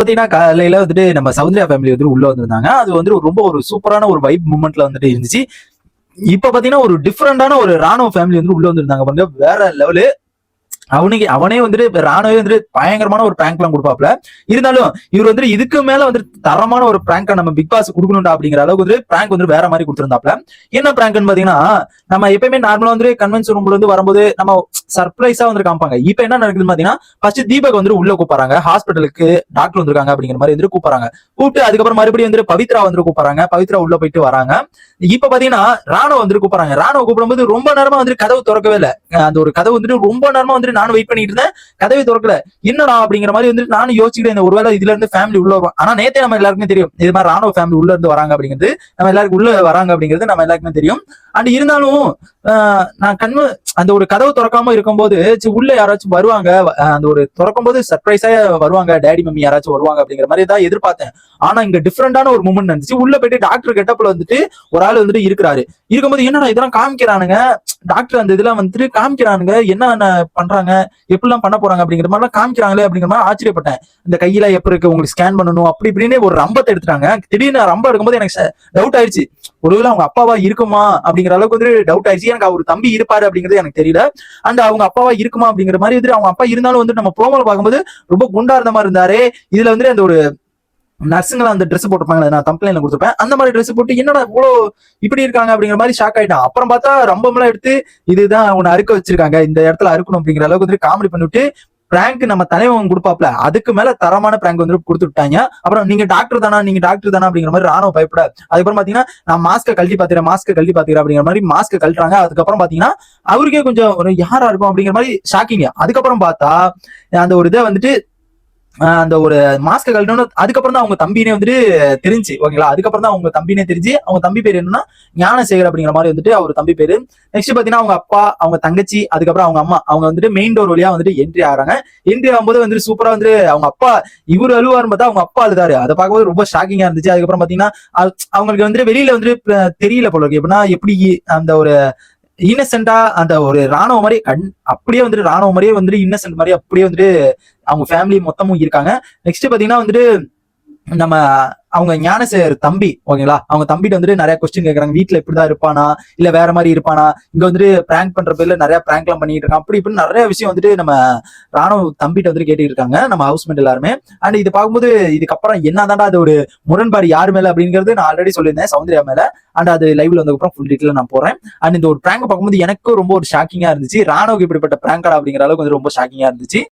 பாத்தீங்கன்னா காலையில வந்துட்டு நம்ம சவுந்தர்யா ஃபேமிலி வந்து உள்ள வந்திருந்தாங்க. அது வந்து ரொம்ப ஒரு சூப்பரான ஒரு வைப் மூமெண்ட்ல வந்துட்டு இருந்துச்சு. இப்ப பாத்தீங்கன்னா ஒரு டிஃப்ரெண்டான ஒரு ராணுவ ஃபேமிலி வந்து உள்ள வந்திருந்தாங்க பாருங்க. வேற லெவலு அவனுக்கு அவனே வந்துட்டு ராணுவே வந்துட்டு பயங்கரமான ஒரு பிராங்க் எல்லாம் கொடுப்பாப்ல இருந்தாலும் இவர் வந்துட்டு இதுக்கு மேல வந்துட்டு தரமான ஒரு பிராங்க நம்ம பிக் பாஸ் கொடுக்கணும்டா அப்படிங்கிற அளவுக்கு வந்து பிராங்க் வந்து வேற மாதிரி கொடுத்துருந்தாப்ல என்ன பிராங்க்னு பாத்தீங்கன்னா நம்ம எப்பயுமே நார்மலா வந்து கன்வென்ஷன் ரூம்ல இருந்து வரும்போது நம்ம சர்ப்ரைஸா வந்து காமிப்பாங்க. இப்ப என்ன நடக்குதுன்னு பாத்தீங்கன்னா ஃபர்ஸ்ட் தீபக் வந்து உள்ள கூப்பிடுறாங்க. ஹாஸ்பிட்டலுக்கு டாக்டர் வந்திருக்காங்க அப்படிங்கிற மாதிரி வந்து கூப்பிடுறாங்க. கூப்பிட்டு அதுக்கப்புறம் மறுபடியும் வந்து பவித்ரா வந்து கூப்பிடுறாங்க. பவித்ரா உள்ள போயிட்டு வராங்க. இப்ப பாத்தீங்கன்னா ராணுவ வந்து கூப்பிடுறாங்க. ராணுவ கூப்பிடும்போது ரொம்ப நேரமா வந்து கதவு திறக்கவே இல்லை. அந்த ஒரு கதவு வந்துட்டு ரொம்ப நேரமா வந்துட்டு நானும் வெயிட் பண்ணிட்டு இருந்தேன். கதவை திறக்கல. என்னடா அப்படிங்கிற மாதிரி வந்துட்டு நானும் யோசிச்சுட்டு இந்த ஒருவேளை இதுல இருந்து ஃபேமிலி உள்ள வரும் ஆனா நேத்தே நம்ம எல்லாருக்குமே தெரியும். இது மாதிரி ராணுவ ஃபேமிலி உள்ள இருந்து வராங்க அப்படிங்கிறது. நம்ம எல்லாருக்கும் உள்ள வராங்க அப்படிங்கிறது நம்ம எல்லாருக்குமே தெரியும். அண்ட் இருந்தாலும் நான் கண்ணு அந்த ஒரு கதவு திறக்காம இருக்கும்போது உள்ள யாராச்சும் வருவாங்க? அந்த ஒரு திறக்கும் போது சர்ப்ரைஸா வருவாங்க. டேடி மம்மி யாராச்சும் வருவாங்க அப்படிங்கிற மாதிரி தான் எதிர்பார்த்தேன். ஆனா இங்க டிஃப்ரெண்டான ஒரு மூமெண்ட் இருந்துச்சு உள்ள போயிட்டு டாக்டர் கெட்டப்ல வந்துட்டு ஒரு ஆள் வந்துட்டு இருக்கிறாரு. இருக்கும்போது என்னடா இதெல்லாம் காமிக்கிறானுங்க? டாக்டர் அந்த இதெல்லாம் வந்துட்டு காமிக்கிறானுங்க. என்ன பண்றாங்க? எப்படிலாம் பண்ண போறாங்க அப்படிங்கிற மாதிரிலாம் காமிக்கிறாங்களே அப்படிங்கிற மாதிரி ஆச்சரியப்பட்டேன். இந்த கையில எப்படி இருக்கு? உங்களுக்கு ஸ்கேன் பண்ணணும். அப்படி இப்படின்னு ஒரு ரம்பத்தை எடுத்துட்டாங்க. திடீர்னு ரம்பம் எடுக்கும்போது எனக்கு டவுட் ஆயிடுச்சு. ஒருவேளை அவங்க அப்பாவா இருக்குமா அப்படிங்கிற அளவுக்கு வந்து டவுட் ஆயிடுச்சு. எனக்கு அவர் தம்பி இருப்பாரு அப்படிங்கிறது எனக்கு தெரியல. அண்ட் அவங்க அப்பாவா இருக்குமா அப்படிங்கிற மாதிரி வந்து அவங்க அப்பா இருந்தாலும் வந்து நம்ம ப்ரோமோல பார்க்கும்போது ரொம்ப குண்டா இருந்த மாதிரி இருந்தாரு. இதுல வந்து அந்த ஒரு நர்ஸுங்களை அந்த ட்ரெஸ் போட்டிருப்பாங்க நான் கம்ப்ளைண்ட்ல கொடுத்துருப்பேன் அந்த மாதிரி ட்ரெஸ் போட்டு என்னடா இவ்வளோ இப்படி இருக்காங்க அப்படிங்கிற மாதிரி ஷாக் ஆயிட்டான். அப்புறம் பார்த்தா ரொம்பமெல்லாம் எடுத்து இதுதான் அவனை அறுக்க வச்சிருக்காங்க. இந்த இடத்துல அறுக்கணும் அப்படிங்கிற அளவுக்கு வந்து காமெடி பண்ணிவிட்டு பிராங்க் நம்ம தலைவன் கொடுப்பாப்ல அதுக்கு மேல தரமான பிராங்க் வந்து கொடுத்து விட்டாங்க. அப்புறம் நீங்க டாக்டர் தானா? நீங்க டாக்டர் தானா? அப்படிங்கிற மாதிரி ராணுவ பயப்பட அதுக்கப்புறம் பாத்தீங்கன்னா நான் மாஸ்க கழட்டி பாத்துறேன் மாஸ்க கழட்டி பாத்துக்கிறேன் அப்படிங்கிற மாதிரி மாஸ்க கழட்டுறாங்க. அதுக்கப்புறம் பாத்தீங்கன்னா அவருக்கே கொஞ்சம் ஒரு யாரா இருக்கும் அப்படிங்கிற மாதிரி ஷாக்கிங்க அதுக்கப்புறம் பார்த்தா அந்த ஒரு இதை வந்துட்டு அந்த ஒரு மாஸ்க கழட்டணும் அதுக்கப்புறம் தான் அவங்க தம்பினே வந்துட்டு தெரிஞ்சு ஓகேங்களா அதுக்கப்புறம் தான் அவங்க தம்பினே தெரிஞ்சு அவங்க தம்பி பேர் என்னன்னா ஞானசேகர் அப்படிங்கிற மாதிரி வந்துட்டு அவர் தம்பி பேரு. நெக்ஸ்ட் பாத்தீங்கன்னா அவங்க அப்பா அவங்க தங்கச்சி அதுக்கப்புறம் அவங்க அம்மா அவங்க வந்துட்டு மெயின் டோர் வழியா வந்துட்டு என்ட்ரி ஆகிறாங்க. என்ட்ரி ஆகும்போது வந்துட்டு சூப்பரா வந்து அவங்க அப்பா இவர் அழுவாருன்னு பார்த்தா அவங்க அப்பா அழுதாரு. அதை பார்க்கும்போது ரொம்ப ஷாக்கிங்கா இருந்துச்சு. அதுக்கப்புறம் பாத்தீங்கன்னா அவங்களுக்கு வந்துட்டு வெளியில வந்துட்டு தெரியல போல இருக்கு. எப்படின்னா எப்படி அந்த ஒரு இன்னசென்டா அந்த ஒரு ராணுவ மாதிரி கண் அப்படியே வந்துட்டு ராணுவ மாதிரியே வந்துட்டு இன்னசென்ட் மாதிரி அப்படியே வந்துட்டு அவங்க ஃபேமிலி மொத்தமும் இருக்காங்க. நெக்ஸ்ட் பாத்தீங்கன்னா வந்துட்டு நம்ம அவங்க ஞானசேகர் தம்பி ஓகேங்களா? அவங்க தம்பிட்டு வந்துட்டு நிறைய கொஸ்டின் கேட்கறாங்க வீட்டுல இப்படிதான் இருப்பானா? இல்ல வேற மாதிரி இருப்பானா? இங்க வந்துட்டு பிராங்க் பண்ற பேர்ல நிறைய பிராங்க் எல்லாம் பண்ணிட்டு இருக்கான். அப்படி இப்படி நிறைய விஷயம் வந்துட்டு நம்ம ராணுவ தம்பிட்ட வந்துட்டு கேட்டுட்டு இருக்காங்க. நம்ம ஹவுஸ்மேட் எல்லாருமே. அண்ட் இது பார்க்கும்போது இதுக்கப்புறம் என்னதான்டா அது ஒரு முரண்பாடு யார் மேல அப்படிங்கிறது நான் ஆல்ரெடி சொல்லியிருந்தேன் சௌந்தர்யா மேல. அண்ட் அது லைவ்ல வந்ததுக்கப்புறம் ஃபுல் டீட்டெயில் நான் போறேன். அண்ட் இந்த ஒரு பிராங்க் பார்க்கும்போது எனக்கும் ரொம்ப ஒரு ஷாக்கிங்கா இருந்துச்சு. ராணுவுக்கு இப்படிப்பட்ட பிராங்கடா அப்படிங்கிற அளவுக்கு வந்து ரொம்ப ஷாக்கிங்கா இருந்துச்சு.